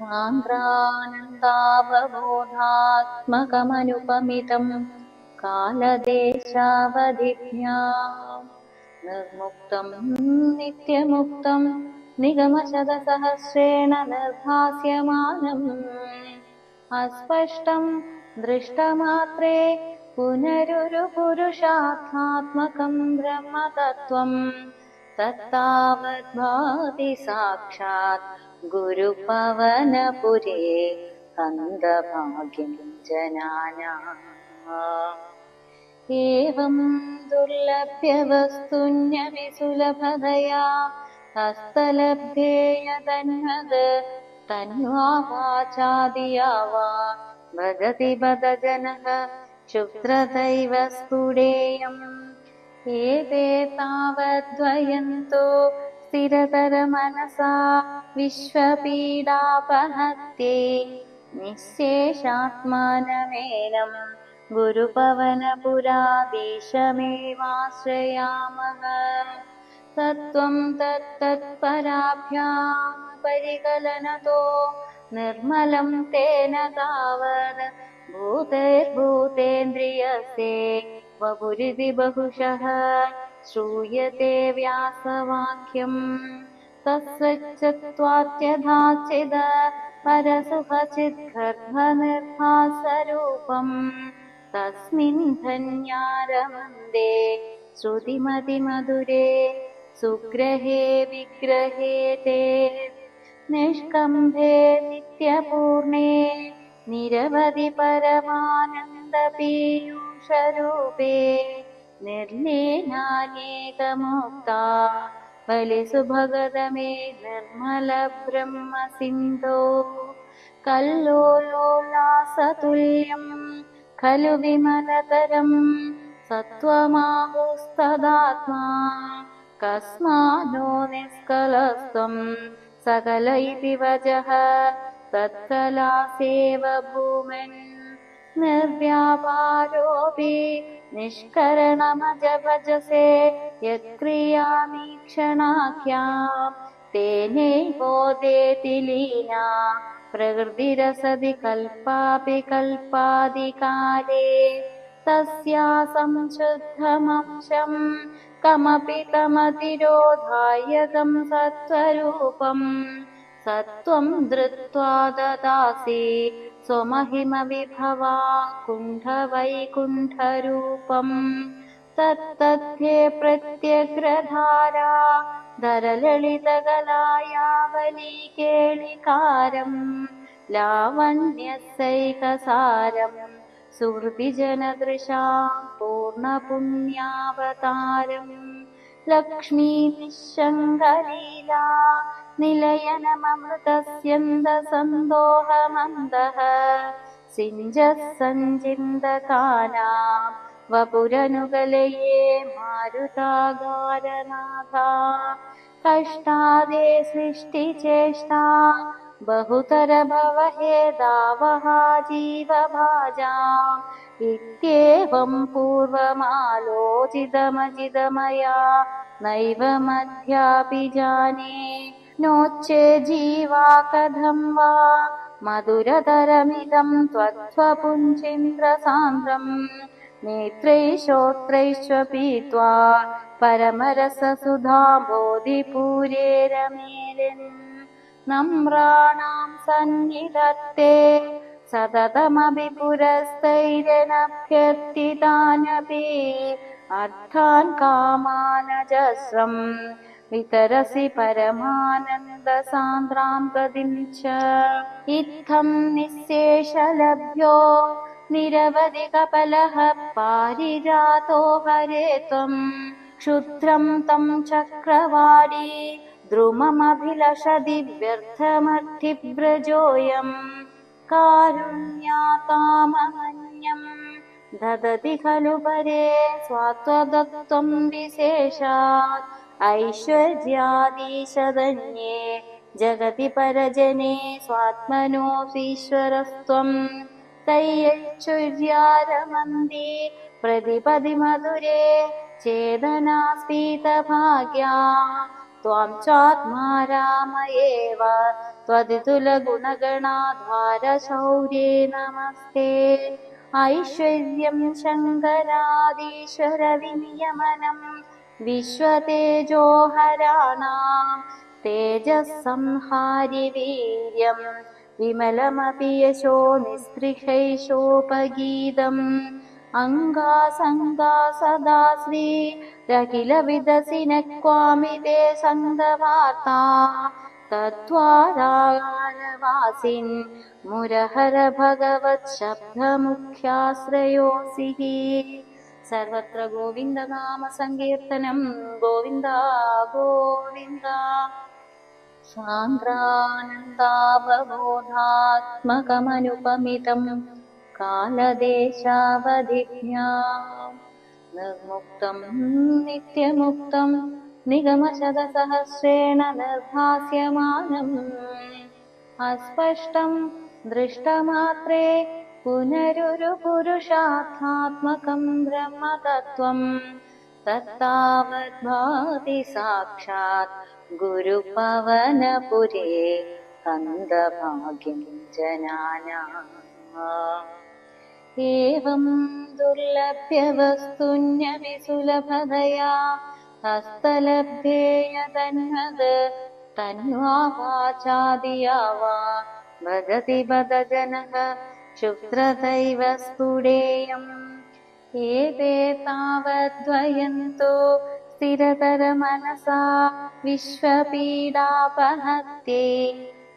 सान्द्रानन्दावबोधात्मकमनुपमितं कालदेशावधिभ्या निर्मुक्तं नित्यमुक्तं निगमशतसहस्रेण निर्भास्यमानम्। अस्पष्टं दृष्टमात्रे पुनरुरुपुरुषार्थात्मकं ब्रह्मतत्त्वम् तत्तावद्भाति साक्षात् गुरुपवनपुरे कन्दभाग्यं जनाना एवं दुर्लभ्यवस्तुन्यपि सुलभतया हस्तलब्धेय तन्मद तन्वा वाचादिया वा भजति बद जनः क्षुद्रदैव स्फुडेयम् एते तावद्वयन्तो स्थिरतरमनसा विश्वपीडापहत्ये निःशेषात्मानमेनम् गुरुपवनपुराधीशमेवाश्रयामः तत्त्वं तत्तत्पराभ्यां परिकलनतो निर्मलं तेन तावद् भूतेर्भूतेन्द्रियसे बहुशः श्रूयते व्यासवाक्यम् तत्स्वच्छत्वात्यधाचिद परसुखचिद्गर्भनिर्भासरूपम् तस्मिन् धन्यारमन्दे श्रुतिमतिमधुरे सुग्रहे विग्रहे ते निष्कम्भे नित्यपूर्णे निरवधि परमानन्दपीयूषरूपे निर्लीनानेकमुक्ता। बलिसुभगदमे निर्मलब्रह्मसिन्धो। कल्लोलोल्लासतुल्यम् खलु विमलतरम् सत्त्वमाहुस्तदात्मा। कस्मानो निष्कलस्त्वम् सकल इति वचः तत्कलासेव भूमिन्। निर्व्यापारोऽपि निष्करणमजभजसे यत्क्रियामि क्षणाख्याम् तेनैवोदेति लीना प्रकृतिरसदि कल्पापि कल्पादिकाले तस्या संशुद्धमंशम् कमपि तमतिरोधायकं सत्त्वरूपम् सत्त्वं धृत्वा ददासि स्वमहिमविभवा कुण्ठवैकुण्ठरूपम् तत्तध्ये प्रत्यग्रधारा धरललितकलायावलीकेलिकारम् लावण्यसैकसारम् सुहृतिजनदृशा पूर्णपुण्यावतारम् लक्ष्मीनिःशङ्कलीला निलयनममृतस्यन्दसन्दोहमन्दः। सिञ्जः सञ्जिन्दकानां वपुरनुगलये मारुतागारनाथा। कष्टादे सृष्टिचेष्टा बहुतर भवहे दावहा जीवभाजा इत्येवं पूर्वमालोचितमजितमया नैव मध्यापि जाने नोच्चे जीवा कथं वा? मधुरतरमिदं त्वत्त्वपुञ्चिन्द्रसान्द्रम् नेत्रैश्रोत्रैश्व पीत्वा परमरससुधा बोधिपूरे रमेलिन्। नम्राणां सन्निधत्ते सततमपि पुरस्तैरनभ्यर्थितानपि अर्थान् कामानजस्रम् वितरसि परमानन्दसान्द्रां गतिं च। इत्थं निःशेषलभ्यो निरवधिकपलः पारिजातो हरे त्वं। क्षुद्रं तं चक्रवाडी द्रुममभिलषदि व्यर्थमर्थिव्रजोऽयम् कारुण्यातामहन्यम् ददति खलु परे स्वात्वदत्त्वं विशेषात् ऐश्वर्यादिशदन्ये जगति परजने स्वात्मनोऽपीश्वरस्त्वम् तैश्चुर्यारमन्दे प्रतिपदि मधुरे चेदनास्पीतभाग्या त्वां चात्मा राम एव त्वदितुलगुणगणाधारशौर्ये नमस्ते ऐश्वर्यं शङ्करादीश्वरविनियमनं विश्वतेजोहराणां तेजःसंहारिवीर्यं विमलमपि यशो निःस्पृहैशोपगीतम् अङ्गासङ्गा सदा श्रीरखिलविदसि न क्वामि ते सङ्गवार्ता। तद्वारायणवासिन् मुरहर भगवत् शब्दमुख्याश्रयोऽसि सर्वत्र गोविन्दनाम सङ्कीर्तनं गोविन्द गोविन्द। सान्द्रानन्दावबोधात्मकमनुपमितं कालदेशावधिज्ञा। निर्मुक्तं नित्यमुक्तं। निगमशतसहस्रेण निर्भास्यमानम्। अस्पष्टं दृष्टमात्रे पुनरुरुपुरुषार्थात्मकं ब्रह्मतत्त्वम् तत्तावद्भाति साक्षात् गुरुपवनपुरे कन्दभाग्यं जनानाम् एवं दुर्लभ्यवस्तुन्यपि सुलभतया हस्तलब्धेय तन्मद तन्वा वाचादिया वा भजति बद जनः क्षुद्रदैव स्फुडेयम् एते तावद्वयन्तो स्थिरतरमनसा विश्वपीडापहत्ये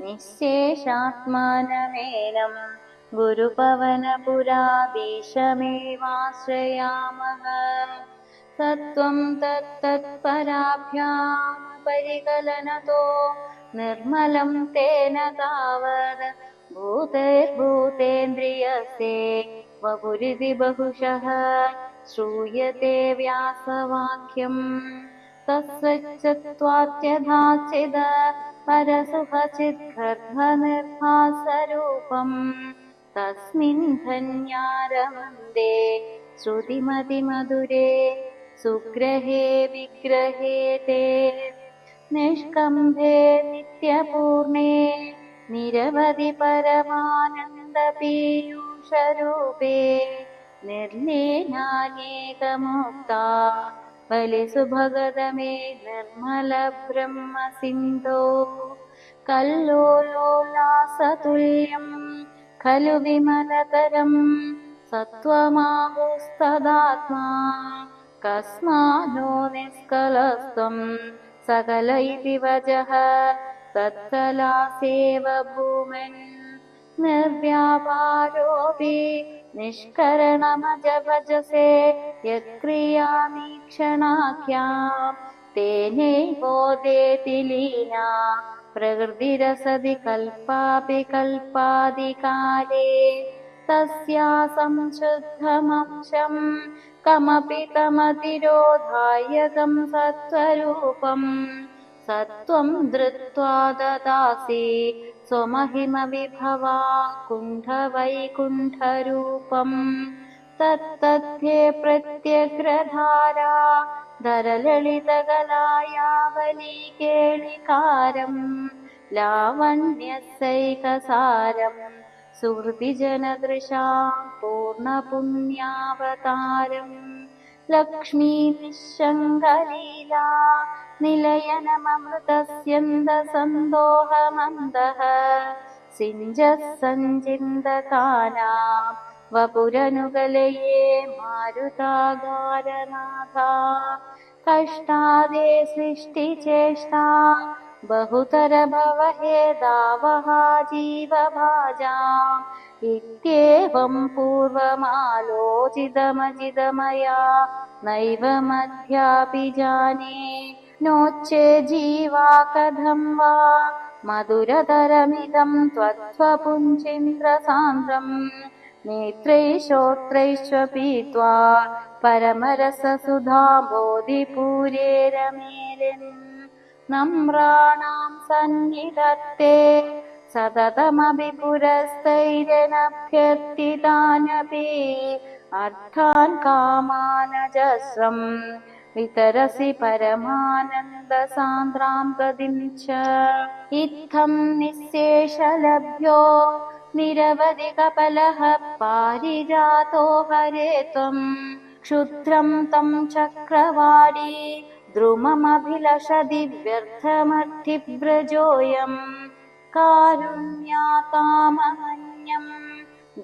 निःशेषात्मानमेनं गुरुपवनपुराधीशमेवाश्रयामः तत्त्वं तत्तत्पराभ्यामपरिकलनतो निर्मलं तेन तावद् भूतैर्भूतेन्द्रियसे वपुरिति बहुशः श्रूयते व्यासवाक्यम्। तस्वच्चत्वात्यधाचिद परसुखचिद्गर्भनिर्भासरूपम् तस्मिन् धन्यारमन्दे श्रुतिमतिमधुरे सुग्रहे विग्रहे ते निष्कम्भे नित्यपूर्णे निरवधि परमानन्दपीयूषरूपे निर्लीनानेकमुक्ता बलिसुभगदमे निर्मलब्रह्मसिन्धो कल्लोलोलासतुल्यं खलु विमलतरं सत्त्वमाहुस्तदात्मा कस्मानो निष्कलस्त्वं सकल इति वचः तत्कलासेव भूमन् निर्व्यापारोऽपि निष्करणमजभजसे यत्क्रियामीक्षणाख्यां तेनैवोदेति लीना प्रकृतिरसदि कल्पापि कल्पादिकाले तस्या संशुद्धमंशं कमपि तमतिरोधाय तं सत्स्वरूपम् सत्त्वं धृत्वा ददासि। स्वमहिमविभवा कुण्ठवैकुण्ठरूपम्। तत्तध्ये प्रत्यग्रधारा धरललितगलायावलीकेलिकारम् लावण्यसैकसारम् सुहृतिजनदृशा पूर्णपुण्यावतारम् लक्ष्मीनिःशङ्गलीला निलयनममृतस्यन्दसन्दोहमन्दः सिञ्जः सञ्चिन्तकानां वपुरनुगलये मारुतागारनाथा कष्टादे सृष्टिचेष्टा बहुतर भवहे दावः जीवभाजा इत्येवं पूर्वमालोचितमजितमया नैव मध्यापि जाने। नोच्चे जीवा कथं वा? मधुरतरमिदं त्वत्त्वपुञ्चिन्द्रसान्द्रम्। नेत्रैश्रोत्रैश्व पीत्वा परमरससुधा बोधिपूरे रमेरन् नम्राणां सन्निधत्ते सततमपि पुरस्तैरनभ्यर्थितानपि अर्थान् कामानजस्रम् वितरसि परमानन्दसान्द्रां च इत्थं निःशेषलभ्यो निरवधिकपलः पारिजातो हरे त्वम् क्षुद्रं तं चक्रवाडी द्रुममभिलषदि व्यर्थमर्थिव्रजोऽयम् कारुण्यातामहन्यम्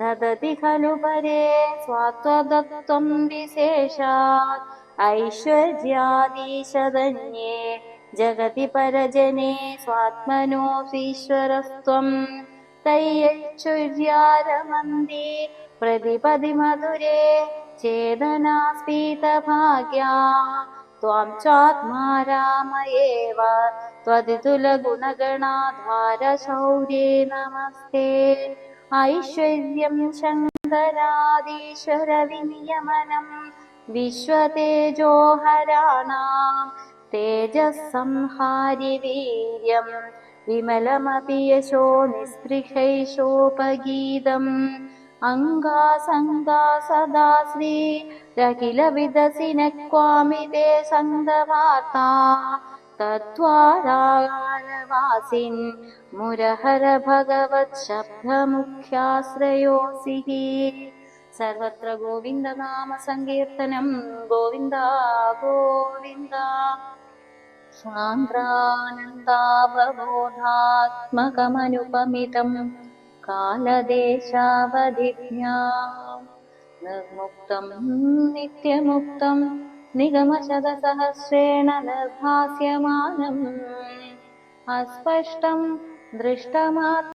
ददति खलु परे स्वात्वदत्त्वं विशेषात्। ऐश्वर्यादीशदन्ये जगति परजने स्वात्मनोऽपीश्वरस्त्वम्। तैश्चर्यारमन्दी प्रतिपदि मधुरे चेदनास्फीतभाग्या त्वां चात्मा राम एव त्वदितुलगुणगणाधारशौर्ये नमस्ते। ऐश्वर्यं शङ्करादीश्वरविनियमनं विश्वतेजोहराणां तेजःसंहारि वीर्यं विमलमपि यशो निःस्पृहैषोपगीतम् अङ्गासङ्गा सदा श्रीरखिलविदसि न क्वामि ते सङ्गवार्ता तत्त्वारागारवासिन् मुरहर शब्दमुख्याश्रयोऽसि सर्वत्र गोविन्दनाम सङ्कीर्तनं गोविन्द गोविन्द। सान्द्रानन्दावबोधात्मकमनुपमितं कालदेशावधिज्ञा। निर्मुक्तं नित्यमुक्तं निगमशतसहस्रेण निर्भास्यमानम्। अस्पष्टं दृष्टमात्